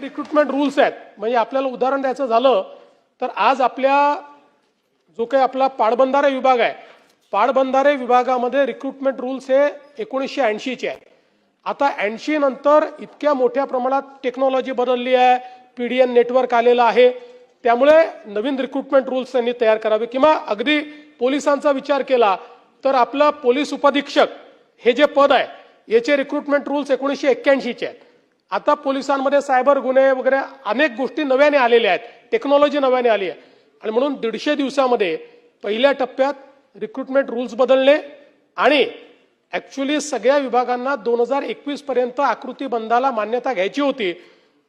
जे recruitment rules आहेत. म्हणजे आपल्याला उदाहरण द्यायचं झालं तर आज आपल्या जो काही आपला पाटबंधारे विभाग आहे पाटबंधारे विभागामध्ये रिक्रुटमेंट रूल्स हे एकोणीसशे ऐंशीचे आहेत. आता ऐंशी नंतर इतक्या मोठ्या प्रमाणात टेक्नॉलॉजी बदलली आहे पीडीएन नेटवर्क आलेलं आहे. त्यामुळे नवीन रिक्रुटमेंट रूल्स त्यांनी तयार करावे. किंवा अगदी पोलिसांचा विचार केला तर आपलं पोलीस उपअधीक्षक हे जे पद आहे याचे रिक्रुटमेंट रूल्स एकोणीसशे एक्क्याऐंशीचे आहेत. आता पोलिसांमध्ये सायबर गुन्हे वगैरे अनेक गोष्टी नव्याने आलेल्या आहेत. टेक्नॉलॉजी नव्याने आली आहे. आणि म्हणून दीडशे दिवसामध्ये पहिल्या टप्प्यात रिक्रुटमेंट रूल्स बदलणे आणि ॲक्च्युली सगळ्या विभागांना दोन हजार एकवीस पर्यंत आकृती बंधाला मान्यता घ्यायची होती.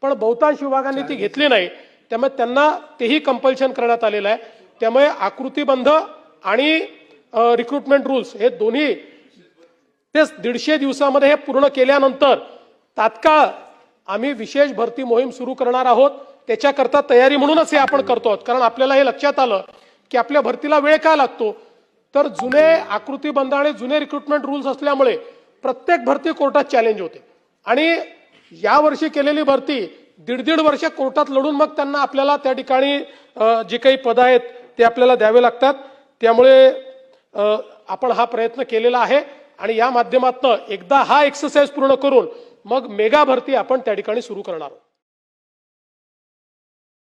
पण बहुतांश विभागांनी ती घेतली नाही. त्यामुळे त्यांना तेही कंपल्शन करण्यात आलेलं आहे. त्यामुळे आकृतीबंध आणि रिक्रुटमेंट रूल्स हे दोन्ही तेच दीडशे दिवसामध्ये हे पूर्ण केल्यानंतर तात्काळ आम्ही विशेष भरती मोहीम सुरू करणार आहोत. त्याच्याकरता तयारी म्हणूनच हे आपण करतो आहोत. कारण आपल्याला हे लक्षात आलं की आपल्या भरतीला वेळ का लागतो? तर जुने आकृतीबंध आणि जुने रिक्रुटमेंट रूल्स असल्यामुळे प्रत्येक भरती कोर्टात चॅलेंज होते. आणि यावर्षी केलेली भरती दीड दीड वर्ष कोर्टात लढून मग त्यांना आपल्याला त्या ठिकाणी जे काही पद आहेत ते आपल्याला द्यावे लागतात. त्यामुळे आपण हा प्रयत्न केलेला आहे. आणि या माध्यमातून एकदा हा एक्सरसाइज पूर्ण करून मग मेगा भरती आपण त्या ठिकाणी सुरू करणार आहोत.